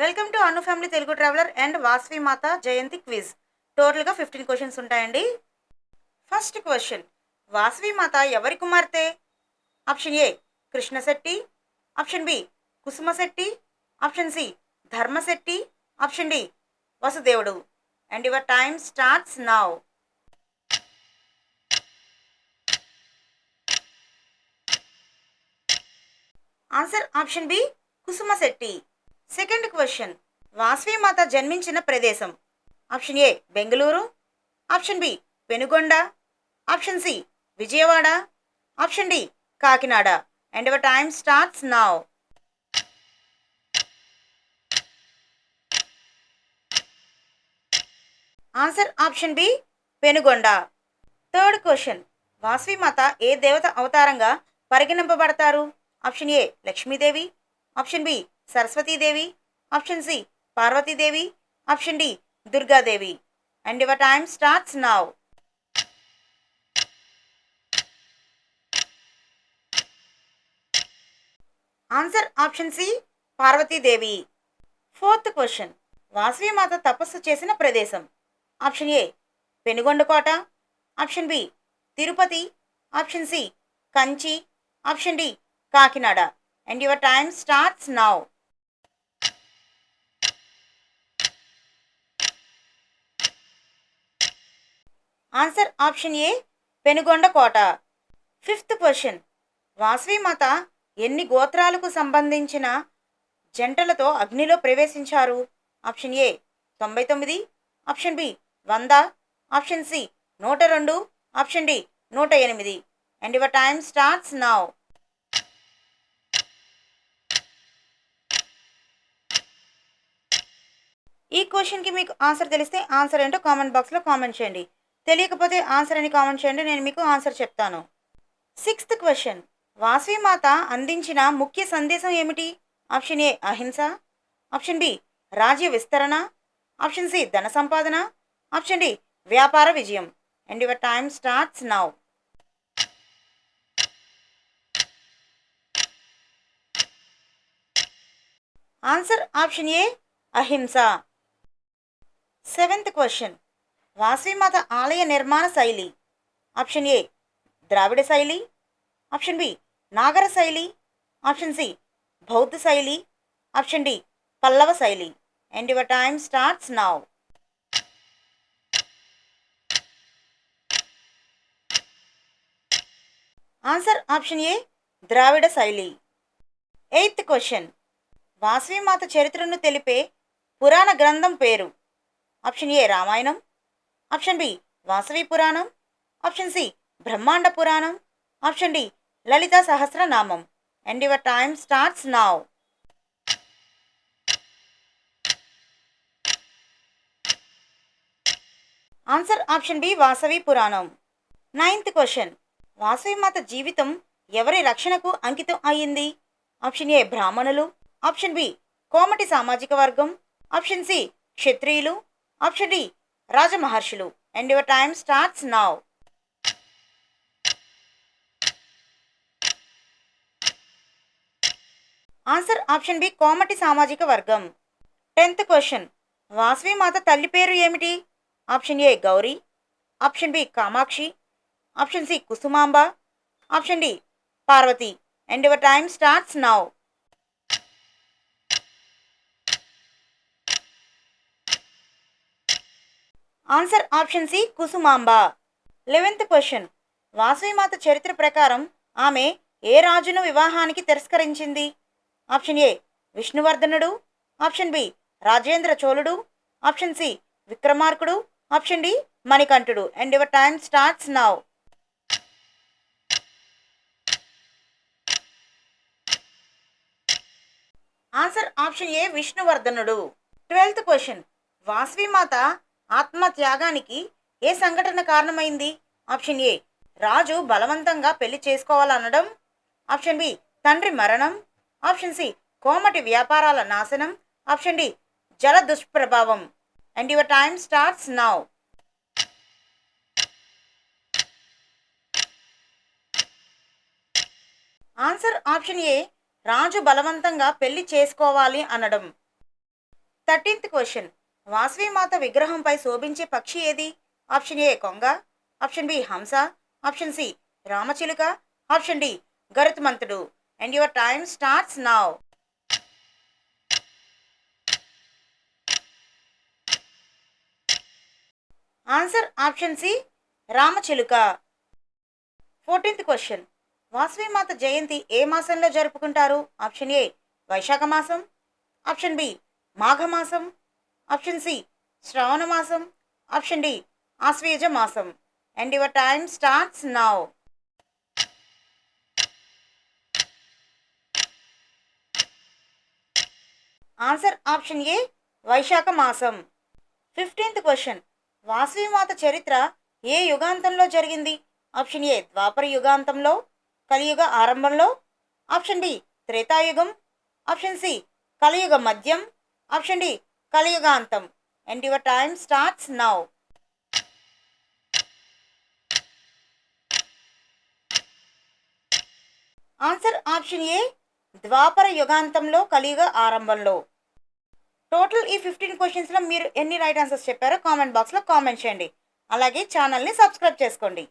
Welcome to Anu family Telugu traveller and Vasavi Mata Jayanti quiz. టోటల్గా fifteen questions ఉంటాయండి. First question Vasavi Mata ఎవరి కుమార్తె? Option A Krishnashetti. Option B Kusumashetti. Option C Dharmashetti. Option D వసుదేవుడు. And your time starts now answer option B Kusumashetti. Second question. Vasavi Mata జన్మించిన ప్రదేశం. Option A Bengaluru. Option B Penugonda. Option C Vijayawada. Option D Kakinada. And your time starts now answer option B Penugonda. Third question Vasavi Mata ఏ దేవత అవతారంగా పరిగణింపబడతారు? Option A Lakshmidevi. Option B Saraswatidevi option C Parvatidevi option D Durgadevi. And your time starts now answer option C Parvatidevi. Fourth question Vasavi Mata తపస్సు చేసిన ప్రదేశం. Option A పెనుగొండకోట. Option B Tirupati. Option C Kanchi. Option D Kakinada. And your time starts now answer option A Penugonda Kota. Fifth question. Vasavi Mata ఎన్ని గోత్రాలకు సంబంధించిన జంటలతో అగ్నిలో ప్రవేశించారు? Option A తొంభై తొమ్మిది. Option B వంద. ఆప్షన్ సి నూట రెండు. ఆప్షన్ డి నూట ఎనిమిది. And your time starts now ఈ క్వశ్చన్కి మీకు ఆన్సర్ తెలిస్తే ఆన్సర్ ఏంటో కామెంట్ బాక్స్లో కామెంట్ చేయండి. తెలియకపోతే ఆన్సర్ అని కామెంట్ చేయండి నేను మీకు ఆన్సర్ చెప్తాను. Sixth question. వాసవిమాత అందించిన ముఖ్య సందేశం ఏమిటి? ఆప్షన్ ఏ అహింస. ఆప్షన్ బి రాజ్య విస్తరణ. ఆప్షన్ సి ధన సంపాదన. ఆప్షన్ డి వ్యాపార విజయం. And your time starts now answer option A అహింస. సెవెంత్ క్వశ్చన్ వాసవిమాత ఆలయ నిర్మాణ శైలి. ఆప్షన్ ఏ ద్రావిడ శైలి. ఆప్షన్ బి నాగర శైలి. ఆప్షన్ సి బౌద్ధ శైలి. ఆప్షన్ డి పల్లవ శైలి. And your time starts now answer option A Dravida శైలి. ఎయిత్ క్వశ్చన్ వాసవిమాత చరిత్రను తెలిపే పురాణ గ్రంథం పేరు. Option A Ramayanam. Option B Vasavi Puranam option C Brahmanda Puranam option D Lalitha Sahasranamam. And your time starts now answer option B Vasavi Puranam ninth question Vasavi మాత జీవితం ఎవరి రక్షణకు అంకితం అయ్యింది? ఆప్షన్ ఏ బ్రాహ్మణులు ఆప్షన్ బి కోమటి సామాజిక వర్గం option C క్షత్రియులు option D రాజమహర్షులు. And your time starts now answer option B Komati సామాజిక వర్గం. టెన్త్ క్వశ్చన్ వాసవి మాత తల్లి పేరు ఏమిటి? Option A Gauri. Option B Kamakshi. Option C Kusumamba. Option D Parvati. And your time starts now answer option C Kusumamba. Eleventh question. Vasavi Mata చరిత్ర ప్రకారం ఆమె ఏ రాజును వివాహానికి తిరస్కరించింది? ఆప్షన్ ఏ విష్ణువర్ధనుడు ఆప్షన్ బి రాజేంద్ర చోళుడు ఆప్షన్ సి విక్రమార్కుడు option D మణికంఠుడు. And your time starts now answer option A Vishnuvardhana? Twelfth question. Vasavi Mata ఆత్మ త్యాగానికి ఏ సంఘటన కారణమైంది? ఆప్షన్ ఏ రాజు బలవంతంగా పెళ్ళి చేసుకోవాలనడం. ఆప్షన్ బి తండ్రి మరణం. ఆప్షన్ సి కోమటి వ్యాపారాల నాశనం. ఆప్షన్ డి జల దుష్ప్రభావం. And your time starts now answer option A రాజు బలవంతంగా పెళ్ళి చేసుకోవాలి అనడం. థర్టీన్త్ క్వశ్చన్ వాసవి మాత విగ్రహంపై శోభించే పక్షి ఏది? ఆప్షన్ ఏ కొంగ ఆప్షన్ బి హంస ఆప్షన్ సి రామచిలుక ఆప్షన్ డి గరుత్మంతుడు. And your time starts now answer option C రామచిలుక. Fourteenth question Vasavi Mata Jayanti ఏ మాసంలో జరుపుకుంటారు? ఆప్షన్ ఏ వైశాఖ మాసం. ఆప్షన్ బి మాఘమాసం. ఆప్షన్ సి శ్రావణ మాసం. ఆప్షన్ డి ఆశ్వేజ మాసం. And your time starts now. Answer option A Vaishakha మాసం. ఫిఫ్టీన్త్ క్వశ్చన్ వాసవి మాత చరిత్ర ఏ యుగాంతంలో జరిగింది? ఆప్షన్ ఏ ద్వాపర యుగాంతంలో కలియుగ ఆరంభంలో. ఆప్షన్ బి త్రేతాయుగం. ఆప్షన్ సి కలియుగ మధ్యం. Option D కలియుగాంతం. And your time starts now answer option A ద్వాపర యుగాంతంలో కలియుగ ఆరంభంలో. టోటల్ ఈ ఫిఫ్టీన్ క్వశ్చన్స్లో మీరు ఎన్ని రైట్ ఆన్సర్స్ చెప్పారో కామెంట్ బాక్స్లో కామెంట్ చేయండి. అలాగే ఛానల్ని సబ్స్క్రైబ్ చేసుకోండి.